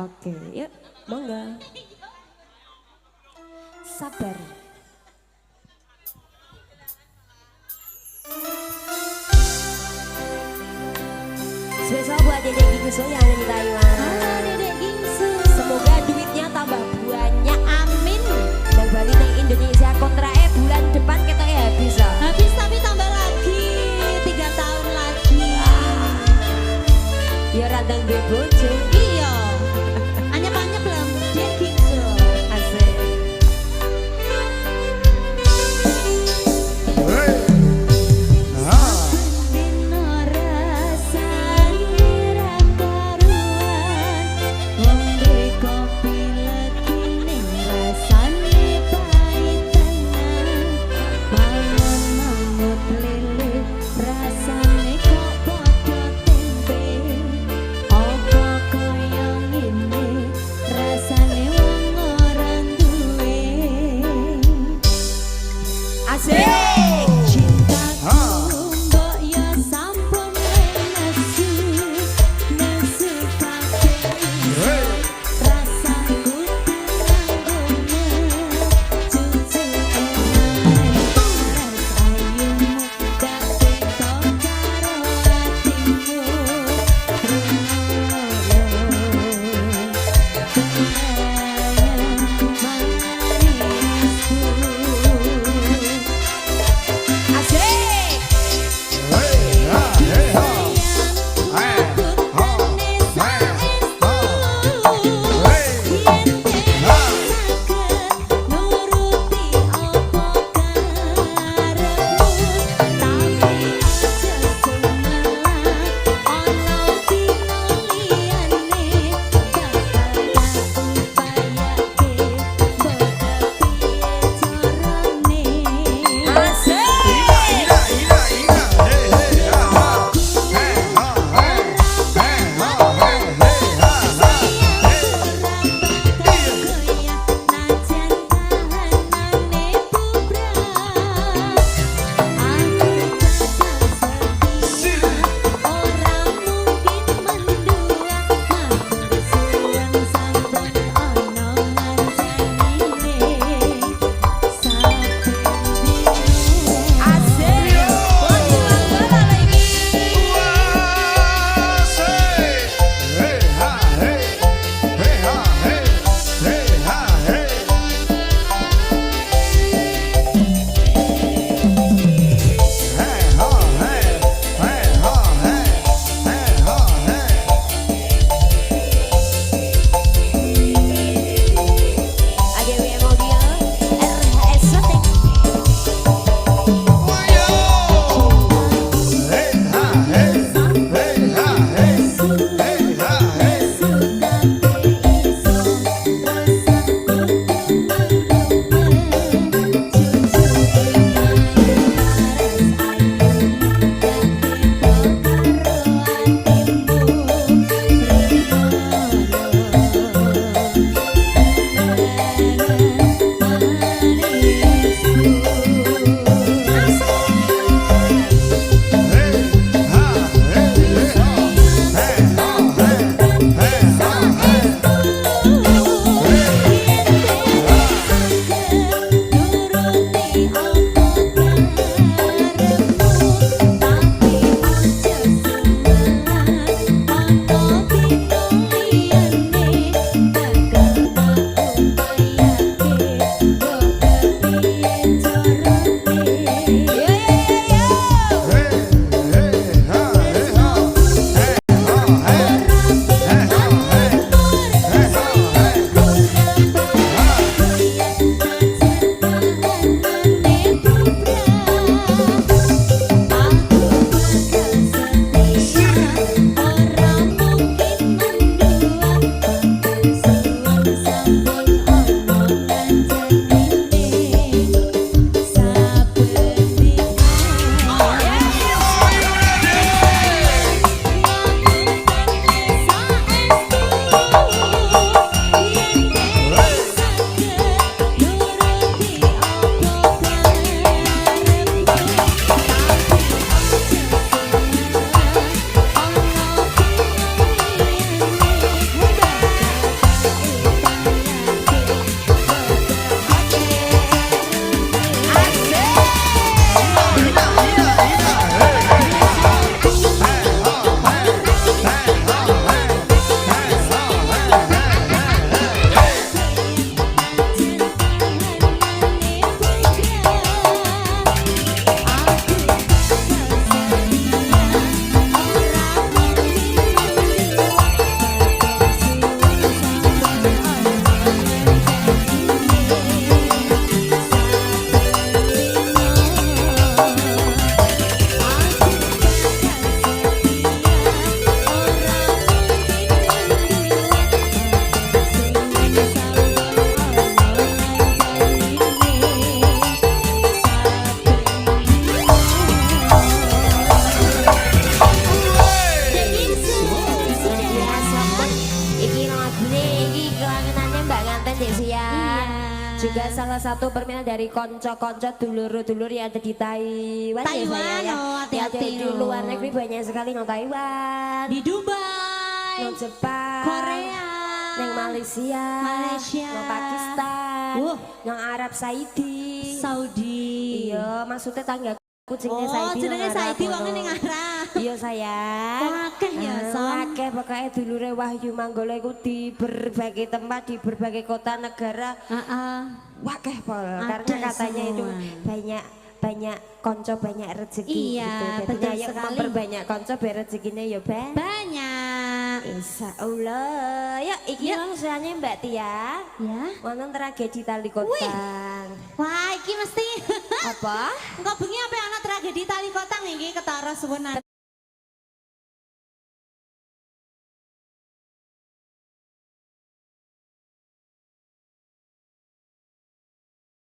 Oke, yuk, monggo. Sabar. Spesial buat Dedek Gingsu yang ada di Taiwan. Dedek Gingsu. Semoga duitnya tambah banyak, amin. Dan balik nang Indonesia kontraknya bulan depan kita ya bisa. Habis tapi tambah lagi tiga tahun lagi. Ya radang bebojo. Iya. sim Iya. juga salah satu permainan dari konco-konco dulur-dulur yang ada di Taiwan ya, Taiwan ya, oh, hati-hati di luar negeri banyak sekali no Taiwan. Di Dubai. No Jepang. Korea. Malaysia, Malaysia. Pakistan, Wuh. nang Arab Saudi. Saudi. Iya, maksudnya tangga kucingnya Oh, Saidi. jenenge nang Arab Saidi wonge ning Arab. Iya sayang. Wakeh ya, Eh, Som. Wakeh pokoknya dulure Wahyu Manggolo iku di berbagai tempat di berbagai kota negara Heeh. wakeh pol Ada karena katanya itu banyak banyak konco banyak rezeki Iya, gitu. Jadi betul ayo sekali. memperbanyak konco biar rezekinya ya Ben. Banyak. Insya Allah. Ya, iki Ya. langsungnya Mbak Tia. Ya. Wonten tragedi tali kotang. Wah, iki mesti Apa? Engko bengi apa ana tragedi tali kotang iki ketara suwenan.